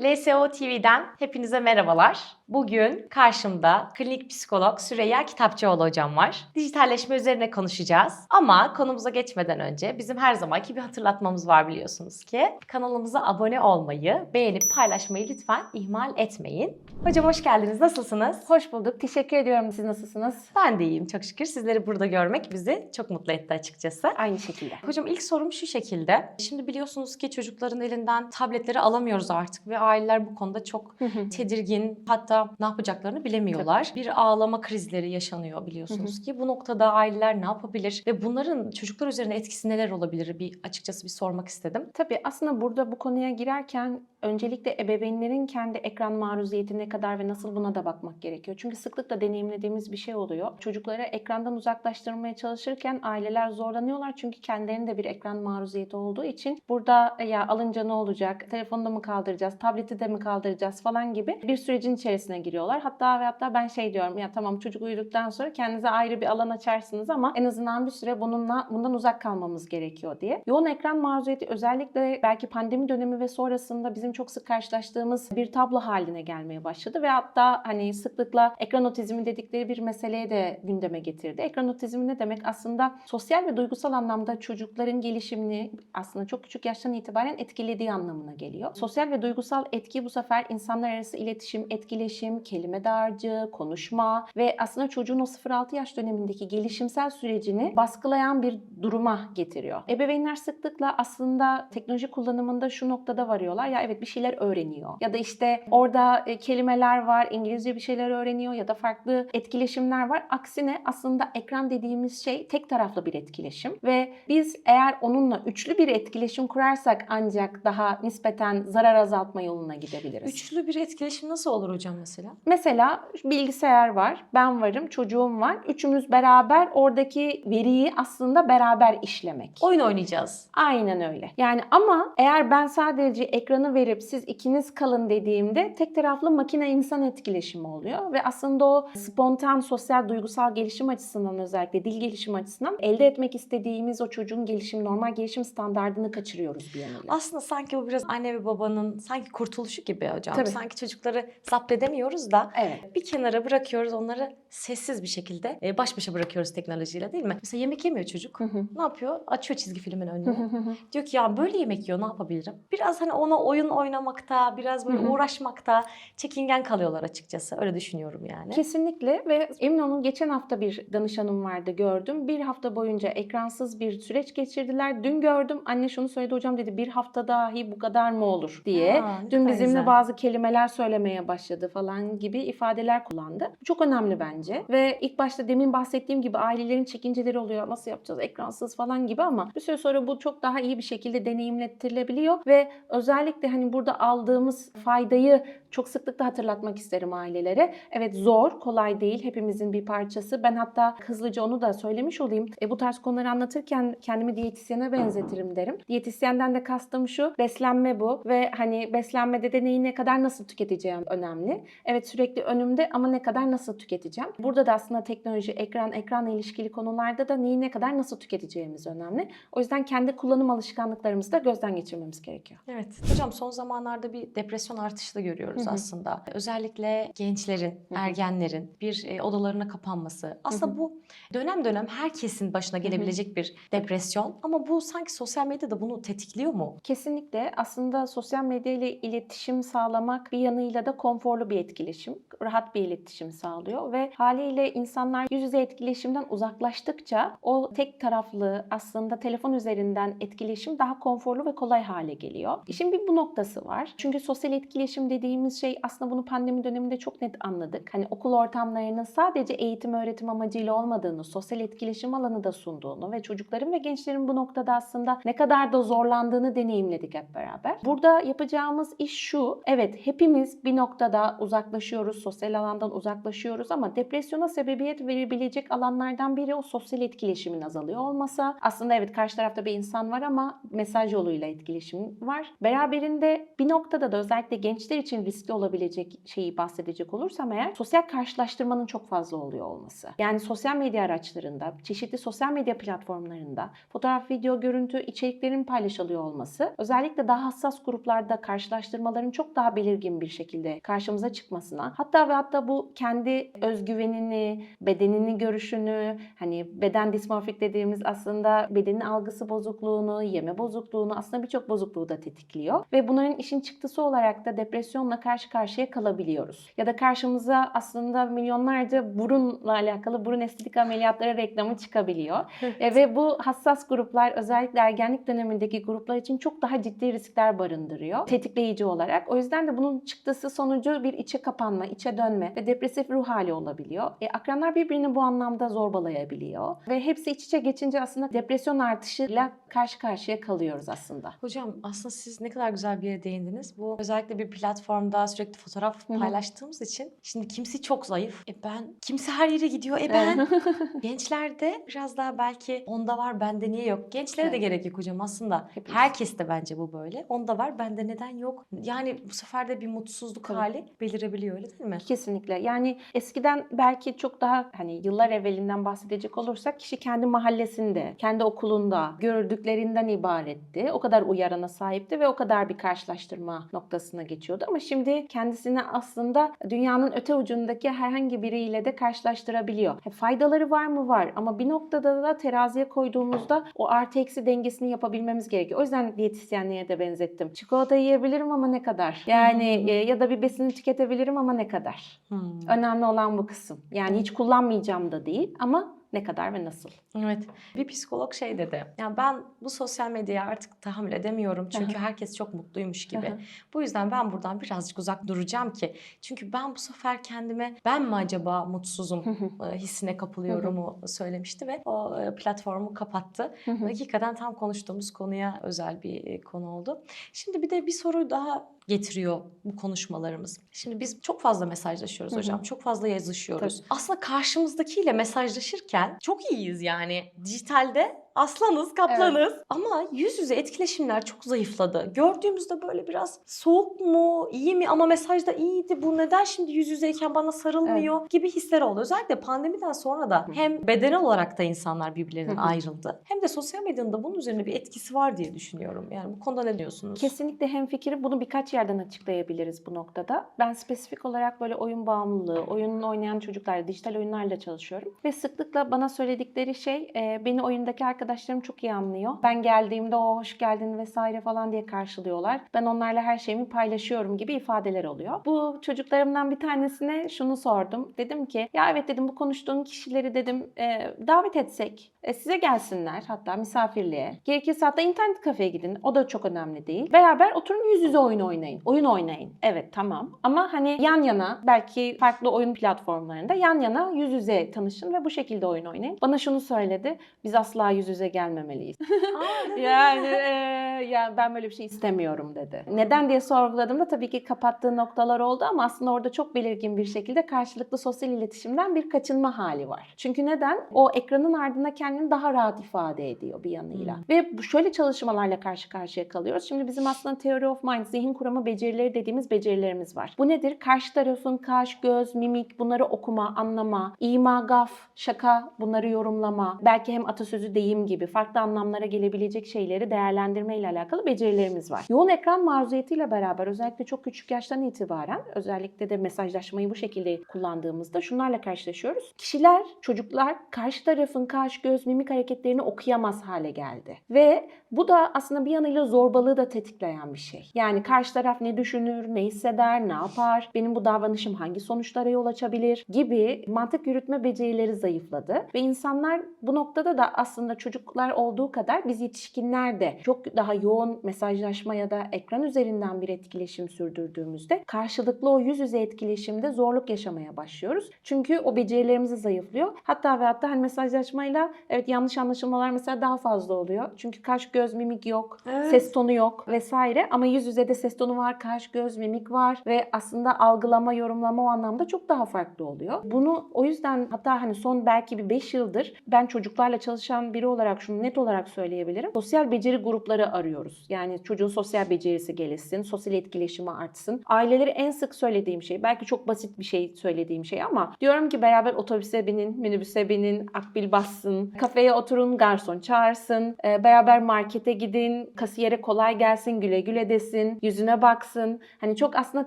LSO TV'den hepinize merhabalar. Bugün karşımda klinik psikolog Süreyya Kitapçıoğlu hocam var. Dijitalleşme üzerine konuşacağız. Ama konumuza geçmeden önce bizim her zamanki bir hatırlatmamız var biliyorsunuz ki. Kanalımıza abone olmayı, beğenip paylaşmayı lütfen ihmal etmeyin. Hocam hoş geldiniz. Nasılsınız? Hoş bulduk. Teşekkür ediyorum. Siz nasılsınız? Ben de iyiyim çok şükür. Sizleri burada görmek bizi çok mutlu etti açıkçası. Aynı şekilde. Hocam ilk sorum şu şekilde. Şimdi biliyorsunuz ki çocukların elinden tabletleri alamıyoruz artık ve aileler bu konuda çok tedirgin hatta ne yapacaklarını bilemiyorlar. Bir ağlama krizleri yaşanıyor biliyorsunuz ki. Bu noktada aileler ne yapabilir ve bunların çocuklar üzerine etkisi neler olabilir? Bir açıkçası bir sormak istedim. Tabii aslında burada bu konuya girerken öncelikle ebeveynlerin kendi ekran maruziyeti ne kadar ve nasıl buna da bakmak gerekiyor. Çünkü sıklıkla deneyimlediğimiz bir şey oluyor. Çocukları ekrandan uzaklaştırmaya çalışırken aileler zorlanıyorlar çünkü kendilerinin de bir ekran maruziyeti olduğu için burada ya alınca ne olacak, telefonda mı kaldıracağız, tableti de mi kaldıracağız falan gibi bir sürecin içerisine giriyorlar. Hatta ve hatta ben şey diyorum ya tamam çocuk uyuduktan sonra kendinize ayrı bir alan açarsınız ama en azından bir süre bununla bundan uzak kalmamız gerekiyor diye. Yoğun ekran maruziyeti özellikle belki pandemi dönemi ve sonrasında bizim çok sık karşılaştığımız bir tablo haline gelmeye başladı ve hatta hani sıklıkla ekran otizmi dedikleri bir meseleye de gündeme getirdi. Ekran otizmi ne demek? Aslında sosyal ve duygusal anlamda çocukların gelişimini aslında çok küçük yaştan itibaren etkilediği anlamına geliyor. Sosyal ve duygusal etki bu sefer insanlar arası iletişim, etkileşim, kelime dağarcığı, konuşma ve aslında çocuğun o 0-6 yaş dönemindeki gelişimsel sürecini baskılayan bir duruma getiriyor. Ebeveynler sıklıkla aslında teknoloji kullanımında şu noktada varıyorlar. Ya evet bir şeyler öğreniyor. Ya da işte orada e, kelimeler var, İngilizce bir şeyler öğreniyor ya da farklı etkileşimler var. Aksine aslında ekran dediğimiz şey tek taraflı bir etkileşim ve biz eğer onunla üçlü bir etkileşim kurarsak ancak daha nispeten zarar azaltma yoluna gidebiliriz. Üçlü bir etkileşim nasıl olur hocam mesela? Mesela bilgisayar var, ben varım, çocuğum var. Üçümüz beraber oradaki veriyi aslında beraber işlemek. Oyun oynayacağız. Aynen öyle. Yani ama eğer ben sadece ekranı verip siz ikiniz kalın dediğimde tek taraflı makine insan etkileşimi oluyor ve aslında o spontan sosyal duygusal gelişim açısından özellikle dil gelişim açısından elde etmek istediğimiz o çocuğun gelişim normal gelişim standardını kaçırıyoruz bir yanıyla. Aslında sanki bu biraz anne ve babanın sanki kurtuluşu gibi hocam. Tabii. Sanki çocukları zapt edemiyoruz da Evet. bir kenara bırakıyoruz onları sessiz bir şekilde e, baş başa bırakıyoruz teknolojiyle değil mi? Mesela yemek yemiyor çocuk. Hı hı. Ne yapıyor? Açıyor çizgi filmin hı hı hı. Diyor ki ya böyle yemek yiyor ne yapabilirim? Biraz hani ona oyun oynamakta, biraz böyle Hı hı. uğraşmakta çekingen kalıyorlar açıkçası. Öyle düşünüyorum yani. Kesinlikle ve emin olun geçen hafta bir danışanım vardı gördüm. Bir hafta boyunca ekransız bir süreç geçirdiler. Dün gördüm anne şunu söyledi hocam dedi bir hafta dahi bu kadar mı olur diye. Ne Dün bizimle güzel. bazı kelimeler söylemeye başladı falan gibi ifadeler kullandı. Bu çok önemli bence. Ve ilk başta demin bahsettiğim gibi ailelerin çekinceleri oluyor. Nasıl yapacağız ekransız falan gibi ama bir süre sonra bu çok daha iyi bir şekilde deneyimletilebiliyor ve özellikle hani burada aldığımız faydayı çok sıklıkla hatırlatmak isterim ailelere. Evet zor, kolay değil. Hepimizin bir parçası. Ben hatta hızlıca onu da söylemiş olayım. E, bu tarz konuları anlatırken kendimi diyetisyene benzetirim derim. Diyetisyenden de kastım şu. Beslenme bu ve hani beslenmede de neyi ne kadar nasıl tüketeceğim önemli. Evet sürekli önümde ama ne kadar nasıl tüketeceğim. Burada da aslında teknoloji, ekran, ekranla ilişkili konularda da neyi ne kadar nasıl tüketeceğimiz önemli. O yüzden kendi kullanım alışkanlıklarımızı da gözden geçirmemiz gerekiyor. Evet. Hocam son zamanlarda bir depresyon artışı da görüyoruz Hı hı. aslında. Özellikle gençlerin, hı. ergenlerin bir e, odalarına kapanması. Aslında bu dönem dönem herkesin başına gelebilecek bir depresyon. Ama bu sanki sosyal medyada bunu tetikliyor mu? Kesinlikle aslında sosyal medya ile iletişim sağlamak bir yanıyla da konforlu bir etkileşim, rahat bir iletişim sağlıyor ve haliyle insanlar yüz yüze etkileşimden uzaklaştıkça o tek taraflı aslında telefon üzerinden etkileşim daha konforlu ve kolay hale geliyor. İşin bir bu noktası var. Çünkü sosyal etkileşim dediğimiz şey aslında bunu pandemi döneminde çok net anladık. Hani okul ortamlarının sadece eğitim öğretim amacıyla olmadığını, sosyal etkileşim alanı da sunduğunu ve çocukların ve gençlerin bu noktada aslında ne kadar da zorlandığını deneyimledik hep beraber. Burada yapacağımız iş şu. Evet hepimiz bir noktada uzaklaşıyoruz, sosyal alandan uzaklaşıyoruz ama depresyona sebebiyet verebilecek alanlardan biri o sosyal etkileşimin azalıyor olmasa. Aslında evet karşı tarafta bir insan var ama mesaj yoluyla etkileşim var. Beraberinde bir noktada da özellikle gençler için riskli olabilecek şeyi bahsedecek olursam eğer sosyal karşılaştırmanın çok fazla oluyor olması. Yani sosyal medya araçlarında, çeşitli sosyal medya platformlarında fotoğraf, video, görüntü içeriklerin paylaşılıyor olması özellikle daha hassas gruplarda karşılaştırmaların çok daha belirgin bir şekilde karşımıza çıkmasına hatta ve hatta bu kendi özgüvenini, bedenini görüşünü, hani beden dismorfik dediğimiz aslında bedenin algısı bozukluğunu, yeme bozukluğunu aslında birçok bozukluğu da tetikliyor. Ve bunların işin çıktısı olarak da depresyonla karşı karşıya kalabiliyoruz. Ya da karşımıza aslında milyonlarca burunla alakalı burun estetik ameliyatları reklamı çıkabiliyor. E, ve bu hassas gruplar özellikle ergenlik dönemindeki gruplar için çok daha ciddi riskler barındırıyor. Tetikleyici olarak. O yüzden de bunun çıktısı sonucu bir içe kapanma, içe dönme ve depresif ruh hali olabiliyor. E, akranlar birbirini bu anlamda zorbalayabiliyor. Ve hepsi iç içe geçince aslında depresyon artışıyla karşı karşıya kalıyoruz aslında. Hocam aslında siz ne kadar güzel bir yere değindiniz. Bu özellikle bir platformda sürekli fotoğraf Hı hı. paylaştığımız için şimdi kimisi çok zayıf. E ben kimse her yere gidiyor. E ben gençlerde biraz daha belki onda var bende niye yok? Gençlere de Evet. gerek yok hocam aslında. Hepimiz. Herkes de bence bu böyle. Onda var bende neden yok? Yani bu sefer de bir mutsuzluk Tabii. hali belirebiliyor öyle değil mi? Kesinlikle. Yani eskiden belki çok daha hani yıllar evvelinden bahsedecek olursak kişi kendi mahallesinde, kendi okulunda gördüklerinden ibaretti. O kadar uyarana sahipti ve o kadar bir karşılaştırma noktasına geçiyordu. Ama şimdi kendisini aslında dünyanın öte ucundaki herhangi biriyle de karşılaştırabiliyor. Ha, Faydaları var mı? Var. Ama bir noktada da teraziye koyduğumuzda o artı eksi dengesini yapabilmemiz gerekiyor. O yüzden diyetisyenliğe de benzettim. Çikolata yiyebilirim ama ne kadar? Yani e, ya da bir besini tüketebilirim ama ne kadar? Hmm. Önemli olan bu kısım. Yani hiç kullanmayacağım da değil ama ne kadar ve nasıl? Evet. Bir psikolog şey dedi. Ya ben bu sosyal medyaya artık tahammül edemiyorum. Çünkü herkes çok mutluymuş gibi. Bu yüzden ben buradan birazcık uzak duracağım ki. Çünkü ben bu sefer kendime ben mi acaba mutsuzum e, hissine kapılıyorum o söylemişti ve o platformu kapattı. Hakikaten tam konuştuğumuz konuya özel bir konu oldu. Şimdi bir de bir soru daha getiriyor bu konuşmalarımız. Şimdi biz çok fazla mesajlaşıyoruz Hı hı. hocam. Çok fazla yazışıyoruz. Aslında karşımızdakiyle mesajlaşırken çok iyiyiz yani. Dijitalde aslanız, kaplanız. Ama yüz yüze etkileşimler çok zayıfladı. Gördüğümüzde böyle biraz soğuk mu, iyi mi ama mesajda iyiydi. Bu neden şimdi yüz yüzeyken bana sarılmıyor gibi hisler oldu. Özellikle pandemiden sonra da hem bedenen olarak da insanlar birbirlerinden ayrıldı. Hem de sosyal medyanın da bunun üzerine bir etkisi var diye düşünüyorum. Yani bu konuda ne diyorsunuz? Kesinlikle hemfikirim. Bunu birkaç yerden açıklayabiliriz bu noktada. Ben spesifik olarak böyle oyun bağımlılığı, oyunun oynayan çocuklarla, dijital oyunlarla çalışıyorum. Ve sıklıkla bana söyledikleri şey, beni oyundaki arkadaşlarım çok iyi anlıyor. Ben geldiğimde o hoş geldin vesaire falan diye karşılıyorlar. Ben onlarla her şeyimi paylaşıyorum gibi ifadeler oluyor. Bu çocuklarımdan bir tanesine şunu sordum. Dedim ki, ya evet dedim bu konuştuğun kişileri dedim e, davet etsek, e, size gelsinler hatta misafirliğe. Gerekirse hatta internet kafeye gidin. O da çok önemli değil. Beraber oturun yüz yüze oyun oynayın. Oyun oynayın. Evet tamam. Ama hani yan yana belki farklı oyun platformlarında yan yana yüz yüze tanışın ve bu şekilde oyun oynayın. Bana şunu söyledi. Biz asla yüz yüze gelmemeliyiz. Aa, yani e, ya ben böyle bir şey istemiyorum dedi. Neden diye sorguladığımda tabii ki kapattığı noktalar oldu ama aslında orada çok belirgin bir şekilde karşılıklı sosyal iletişimden bir kaçınma hali var. Çünkü neden? O ekranın ardında kendini daha rahat ifade ediyor bir yanıyla. Hmm. Ve bu şöyle çalışmalarla karşı karşıya kalıyoruz. Şimdi bizim aslında Theory of Mind, zihin kuramı becerileri dediğimiz becerilerimiz var. Bu nedir? Karşı tarafın kaş, göz, mimik bunları okuma, anlama, ima, gaf, şaka bunları yorumlama, belki hem atasözü deyim gibi farklı anlamlara gelebilecek şeyleri değerlendirme ile alakalı becerilerimiz var. Yoğun ekran maruziyetiyle beraber özellikle çok küçük yaştan itibaren özellikle de mesajlaşmayı bu şekilde kullandığımızda şunlarla karşılaşıyoruz. Kişiler, çocuklar karşı tarafın kaş, göz, mimik hareketlerini okuyamaz hale geldi. Ve bu da aslında bir yanıyla zorbalığı da tetikleyen bir şey. Yani karşı taraf ne düşünür, ne hisseder, ne yapar, benim bu davranışım hangi sonuçlara yol açabilir gibi mantık yürütme becerileri zayıfladı. Ve insanlar bu noktada da aslında çocuklar olduğu kadar biz yetişkinler de çok daha yoğun mesajlaşma ya da ekran üzerinden bir etkileşim sürdürdüğümüzde karşılıklı o yüz yüze etkileşimde zorluk yaşamaya başlıyoruz. Çünkü o becerilerimizi zayıflıyor. Hatta ve hatta hani mesajlaşmayla evet yanlış anlaşılmalar mesela daha fazla oluyor. Çünkü kaş göz mimik yok, Evet. ses tonu yok vesaire ama yüz yüze de ses tonu var, kaş göz mimik var ve aslında algılama, yorumlama o anlamda çok daha farklı oluyor. Bunu o yüzden hatta hani son belki bir 5 yıldır ben çocuklarla çalışan biri olarak şunu net olarak söyleyebilirim. Sosyal beceri grupları arıyoruz. Yani çocuğun sosyal becerisi gelişsin, sosyal etkileşimi artsın. Aileleri en sık söylediğim şey, belki çok basit bir şey söylediğim şey ama diyorum ki beraber otobüse binin, minibüse binin, akbil bassın, kafeye oturun, garson çağırsın, e, beraber markete gidin, kasiyere kolay gelsin, güle güle desin, yüzüne baksın. Hani çok aslında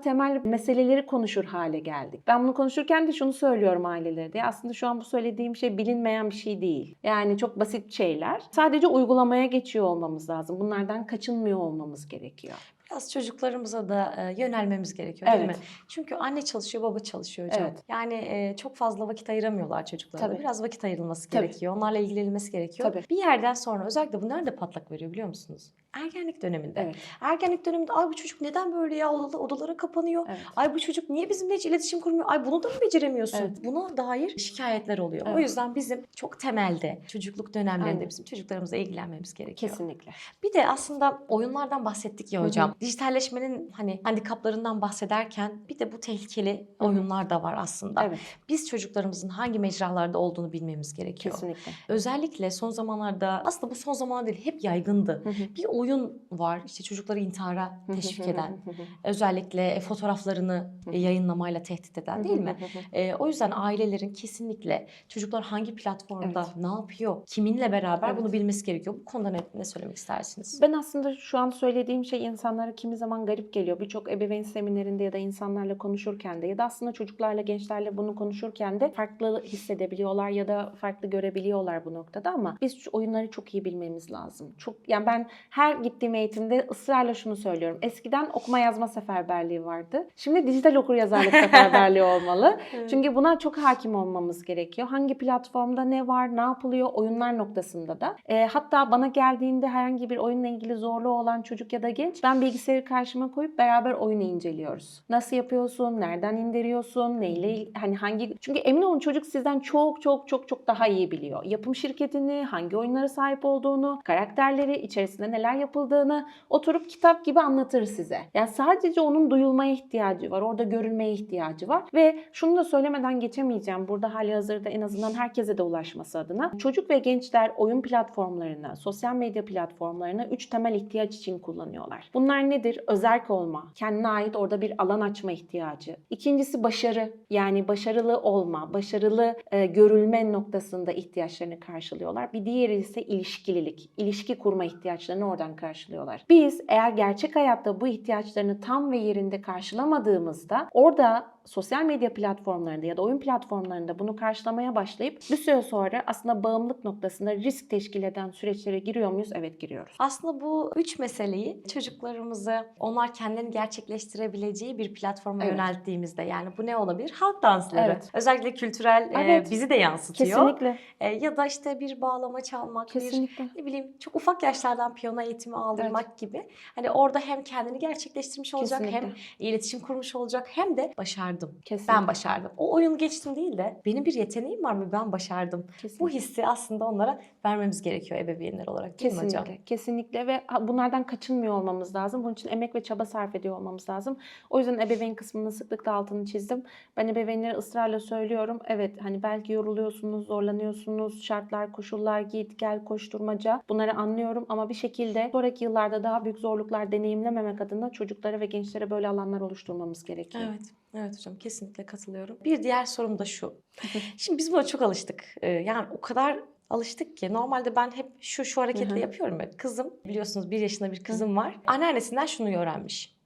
temel meseleleri konuşur hale geldik. Ben bunu konuşurken de şunu söylüyorum ailelere de. Aslında şu an bu söylediğim şey bilinmeyen bir şey değil. Yani çok basit şeyler. Sadece uygulamaya geçiyor olmamız lazım. Bunlardan kaçınmıyor olmamız gerekiyor. Biraz çocuklarımıza da e, yönelmemiz gerekiyor değil Evet. mi? Çünkü anne çalışıyor, baba çalışıyor hocam. Evet. Yani e, çok fazla vakit ayıramıyorlar çocuklara. Tabii. Biraz vakit ayrılması Tabii. gerekiyor. Onlarla ilgilenilmesi gerekiyor. Tabii. Bir yerden sonra özellikle bu nerede patlak veriyor biliyor musunuz? Ergenlik döneminde. Evet. Ergenlik döneminde ay bu çocuk neden böyle ya odalara, kapanıyor? Evet. Ay bu çocuk niye bizimle hiç iletişim kurmuyor? Ay bunu da mı beceremiyorsun? Evet. Buna dair şikayetler oluyor. O Evet. yüzden bizim çok temelde çocukluk dönemlerinde Aynen. bizim çocuklarımızla ilgilenmemiz gerekiyor. Kesinlikle. Bir de aslında oyunlardan bahsettik ya hocam. Dijitalleşmenin hani handikaplarından bahsederken bir de bu tehlikeli oyunlar da var aslında. Evet. Biz çocuklarımızın hangi mecralarda olduğunu bilmemiz gerekiyor. Kesinlikle. Özellikle son zamanlarda aslında bu son zamanlarda değil hep yaygındı. Hı hı. Bir oyun var işte çocukları intihara teşvik eden. Özellikle e, fotoğraflarını yayınlamayla tehdit eden değil mi? E, o yüzden ailelerin kesinlikle çocuklar hangi platformda ne yapıyor, kiminle beraber Evet. bunu bilmesi gerekiyor. Bu konuda ne, ne söylemek istersiniz? Ben aslında şu an söylediğim şey insanlara kimi zaman garip geliyor. Birçok ebeveyn seminerinde ya da insanlarla konuşurken de ya da aslında çocuklarla, gençlerle bunu konuşurken de farklı hissedebiliyorlar ya da farklı görebiliyorlar bu noktada ama biz oyunları çok iyi bilmemiz lazım. Çok yani ben her gittiğim eğitimde ısrarla şunu söylüyorum. Eskiden okuma yazma seferberliği vardı. Şimdi dijital okur yazarlık seferberliği olmalı. Çünkü buna çok hakim olmamız gerekiyor. Hangi platformda ne var, ne yapılıyor oyunlar noktasında da. E, hatta bana geldiğinde herhangi bir oyunla ilgili zorluğu olan çocuk ya da genç ben bilgisayarı karşıma koyup beraber oyunu inceliyoruz. Nasıl yapıyorsun, nereden indiriyorsun, neyle hani hangi çünkü emin olun çocuk sizden çok çok çok çok daha iyi biliyor. Yapım şirketini, hangi oyunlara sahip olduğunu, karakterleri, içerisinde neler yapıldığını oturup kitap gibi anlatır size. Yani sadece onun duyulmaya ihtiyacı var. Orada görülmeye ihtiyacı var. Ve şunu da söylemeden geçemeyeceğim. Burada hali hazırda en azından herkese de ulaşması adına. Çocuk ve gençler oyun platformlarını, sosyal medya platformlarını üç temel ihtiyaç için kullanıyorlar. Bunlar nedir? Özerk olma, kendine ait orada bir alan açma ihtiyacı. İkincisi başarı. Yani başarılı olma, başarılı e, görülme noktasında ihtiyaçlarını karşılıyorlar. Bir diğeri ise ilişkililik. ilişki kurma ihtiyaçlarını oradan karşılıyorlar. Biz eğer gerçek hayatta bu ihtiyaçlarını tam ve yerinde karşılamadığımızda orada sosyal medya platformlarında ya da oyun platformlarında bunu karşılamaya başlayıp bir süre sonra aslında bağımlılık noktasında risk teşkil eden süreçlere giriyor muyuz? Evet giriyoruz. Aslında bu üç meseleyi çocuklarımızı onlar kendilerini gerçekleştirebileceği bir platforma Evet. yönelttiğimizde yani bu ne olabilir? Halk dansları. Evet. Özellikle kültürel e, Evet. bizi de yansıtıyor. Kesinlikle. E, ya da işte bir bağlama çalmak, bir Kesinlikle. ne bileyim çok ufak yaşlardan piyano eğitimi aldırmak gibi. Hani orada hem kendini gerçekleştirmiş olacak hem Kesinlikle. iletişim kurmuş olacak hem de başardım. Kesinlikle. Ben başardım. O oyunu geçtim değil de benim bir yeteneğim var ve ben başardım. Kesinlikle. Bu hissi aslında onlara vermemiz gerekiyor ebeveynler olarak değil mi hocam? Kesinlikle, kesinlikle ve bunlardan kaçınmıyor olmamız lazım. Bunun için emek ve çaba sarf ediyor olmamız lazım. O yüzden ebeveyn kısmının sıklıkla altını çizdim. Ben ebeveynlere ısrarla söylüyorum. Evet hani belki yoruluyorsunuz, zorlanıyorsunuz, şartlar, koşullar, git gel, koşturmaca bunları anlıyorum ama bir şekilde sonraki yıllarda daha büyük zorluklar deneyimlememek adına çocuklara ve gençlere böyle alanlar oluşturmamız gerekiyor. Evet. Evet hocam kesinlikle katılıyorum. Bir diğer sorum da şu. Şimdi biz buna çok alıştık. Ee, yani o kadar alıştık ki normalde ben hep şu şu hı. yapıyorum. ya. Kızım biliyorsunuz bir yaşında bir kızım var. Anneannesinden şunu öğrenmiş.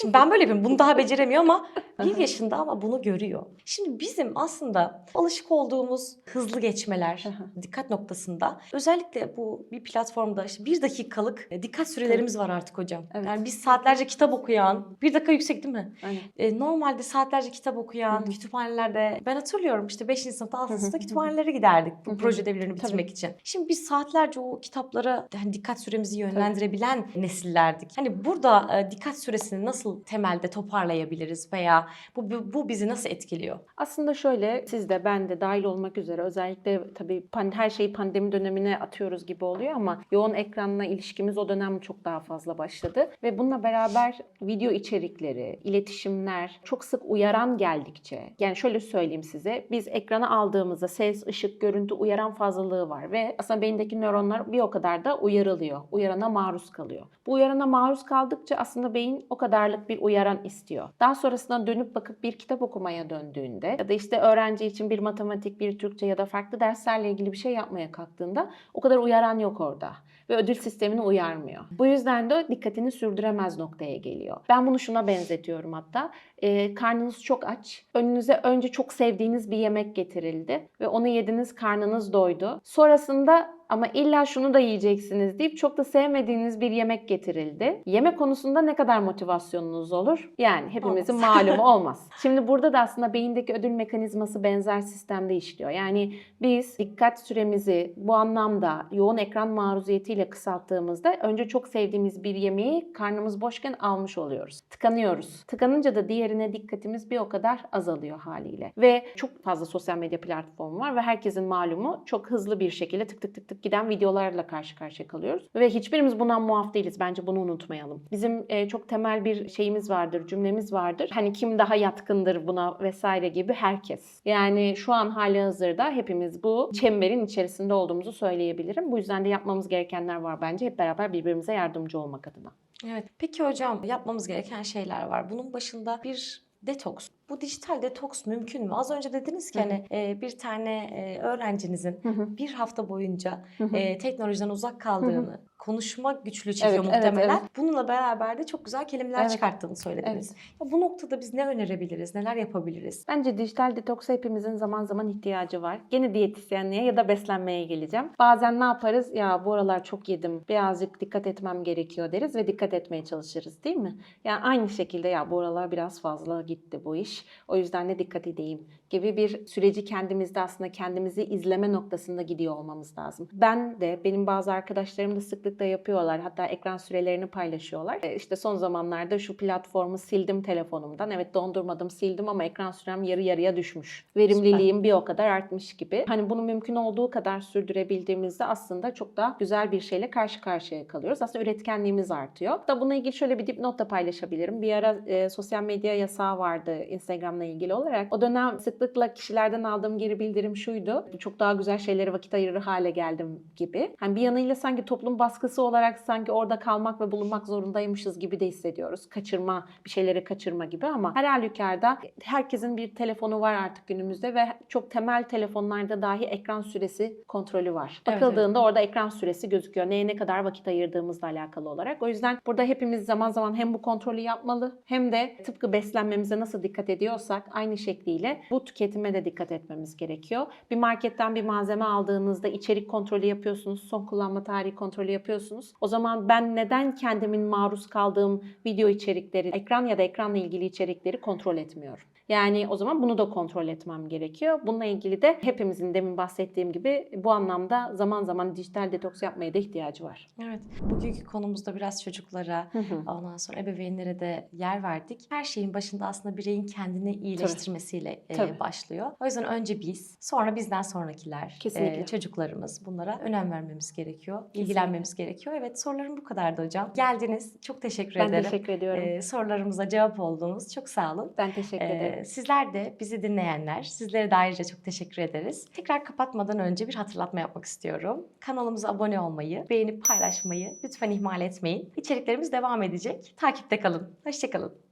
Şimdi ben böyle yapıyorum. Bunu daha beceremiyor ama bir yaşında ama bunu görüyor. Şimdi bizim aslında alışık olduğumuz hızlı geçmeler, dikkat noktasında özellikle bu bir platformda işte bir dakikalık e, dikkat sürelerimiz var artık hocam. Evet. Yani biz saatlerce kitap okuyan, bir dakika yüksek değil mi? Aynen. E, normalde saatlerce kitap okuyan, Hı hı. kütüphanelerde ben hatırlıyorum işte 5. sınıfta 6. Hı hı sınıfta kütüphanelere giderdik bu hı. proje ödevlerini Tabii. bitirmek için. Şimdi biz saatlerce o kitaplara hani dikkat süremizi yönlendirebilen nesillerdik. Hani burada e, dikkat dikkat süresini nasıl temelde toparlayabiliriz veya bu, bu, bu bizi nasıl etkiliyor? Aslında şöyle siz de ben de dahil olmak üzere özellikle tabii her şeyi pandemi dönemine atıyoruz gibi oluyor ama yoğun ekranla ilişkimiz o dönem çok daha fazla başladı. Ve bununla beraber video içerikleri, iletişimler çok sık uyaran geldikçe yani şöyle söyleyeyim size biz ekrana aldığımızda ses, ışık, görüntü uyaran fazlalığı var ve aslında beyindeki nöronlar bir o kadar da uyarılıyor. Uyarana maruz kalıyor. Bu uyarana maruz kaldıkça aslında beyin o kadarlık bir uyaran istiyor. Daha sonrasında dönüp bakıp bir kitap okumaya döndüğünde ya da işte öğrenci için bir matematik, bir Türkçe ya da farklı derslerle ilgili bir şey yapmaya kalktığında o kadar uyaran yok orada ve ödül sistemini uyarmıyor. Bu yüzden de dikkatini sürdüremez noktaya geliyor. Ben bunu şuna benzetiyorum hatta. Ee, karnınız çok aç. Önünüze önce çok sevdiğiniz bir yemek getirildi ve onu yediniz, karnınız doydu. Sonrasında ama illa şunu da yiyeceksiniz deyip çok da sevmediğiniz bir yemek getirildi. Yemek konusunda ne kadar motivasyonunuz olur? Yani hepimizin Olmaz. malumu olmaz. Şimdi burada da aslında beyindeki ödül mekanizması benzer sistemde işliyor. Yani biz dikkat süremizi bu anlamda yoğun ekran maruziyetiyle kısalttığımızda önce çok sevdiğimiz bir yemeği karnımız boşken almış oluyoruz. Tıkanıyoruz. Tıkanınca da diğerine dikkatimiz bir o kadar azalıyor haliyle. Ve çok fazla sosyal medya platformu var ve herkesin malumu çok hızlı bir şekilde tık tık tık tık giden videolarla karşı karşıya kalıyoruz. Ve hiçbirimiz bundan muaf değiliz. Bence bunu unutmayalım. Bizim e, çok temel bir şeyimiz vardır, cümlemiz vardır. Hani kim daha yatkındır buna vesaire gibi herkes. Yani şu an hali hazırda hepimiz bu çemberin içerisinde olduğumuzu söyleyebilirim. Bu yüzden de yapmamız gerekenler var bence. Hep beraber birbirimize yardımcı olmak adına. Evet. Peki hocam yapmamız gereken şeyler var. Bunun başında bir detoks. Bu dijital detoks mümkün mü? Az önce dediniz ki Hı hı. hani e, bir tane e, öğrencinizin Hı hı. bir hafta boyunca Hı hı. e, teknolojiden uzak kaldığını, konuşma güçlüğü çekiyor Evet, evet, muhtemelen. evet. Bununla beraber de çok güzel kelimeler Evet. çıkarttığını söylediniz. Ya bu noktada biz ne önerebiliriz? Neler yapabiliriz? Bence dijital detoksa hepimizin zaman zaman ihtiyacı var. Gene diyetisyenliğe ya da beslenmeye geleceğim. Bazen ne yaparız? Ya bu aralar çok yedim. Birazcık dikkat etmem gerekiyor deriz ve dikkat etmeye çalışırız değil mi? Yani aynı şekilde ya bu aralar biraz fazla gitti bu iş. O yüzden de dikkat edeyim gibi bir süreci kendimizde aslında kendimizi izleme noktasında gidiyor olmamız lazım. Ben de benim bazı arkadaşlarım da sıklıkla yapıyorlar. Hatta ekran sürelerini paylaşıyorlar. E, İşte son zamanlarda şu platformu sildim telefonumdan. Evet dondurmadım sildim ama ekran sürem yarı yarıya düşmüş. Verimliliğim bir o kadar artmış gibi. Hani bunu mümkün olduğu kadar sürdürebildiğimizde aslında çok daha güzel bir şeyle karşı karşıya kalıyoruz. Aslında üretkenliğimiz artıyor. Da bununla ilgili şöyle bir dipnot da paylaşabilirim. Bir ara e, sosyal medya yasağı vardı Instagram'la ilgili olarak. O dönem sıklıkla kişilerden aldığım geri bildirim şuydu. Çok daha güzel şeylere vakit ayırır hale geldim gibi. Hani bir yanıyla sanki toplum baskısı olarak sanki orada kalmak ve bulunmak zorundaymışız gibi de hissediyoruz. Kaçırma, bir şeyleri kaçırma gibi ama her halükarda herkesin bir telefonu var artık günümüzde ve çok temel telefonlarda dahi ekran süresi kontrolü var. Evet, Bakıldığında orada ekran süresi gözüküyor. Neye ne kadar vakit ayırdığımızla alakalı olarak. O yüzden burada hepimiz zaman zaman hem bu kontrolü yapmalı hem de tıpkı beslenmemize nasıl dikkat ediyorsak aynı şekliyle bu tüketime de dikkat etmemiz gerekiyor. Bir marketten bir malzeme aldığınızda içerik kontrolü yapıyorsunuz, son kullanma tarihi kontrolü yapıyorsunuz. O zaman ben neden kendimin maruz kaldığım video içerikleri, ekran ya da ekranla ilgili içerikleri kontrol etmiyorum? Yani o zaman bunu da kontrol etmem gerekiyor. Bununla ilgili de hepimizin demin bahsettiğim gibi bu anlamda zaman zaman dijital detoks yapmaya da ihtiyacı var. Evet. Bugünkü konumuzda biraz çocuklara, ondan sonra ebeveynlere de yer verdik. Her şeyin başında aslında bireyin kendini iyileştirmesiyle e, Tabii. başlıyor. O yüzden önce biz, sonra bizden sonrakiler, Kesinlikle. e, çocuklarımız bunlara önem vermemiz gerekiyor, ilgilenmemiz gerekiyor. Evet sorularım bu kadardı hocam. Geldiniz. Çok teşekkür Ben ederim. teşekkür ediyorum. E, sorularımıza cevap oldunuz. Çok sağ olun. ben teşekkür Ee, ederim. Sizler de bizi dinleyenler, sizlere de ayrıca çok teşekkür ederiz. Tekrar kapatmadan önce bir hatırlatma yapmak istiyorum. Kanalımıza abone olmayı, beğenip paylaşmayı lütfen ihmal etmeyin. İçeriklerimiz devam edecek. Takipte kalın. Hoşçakalın.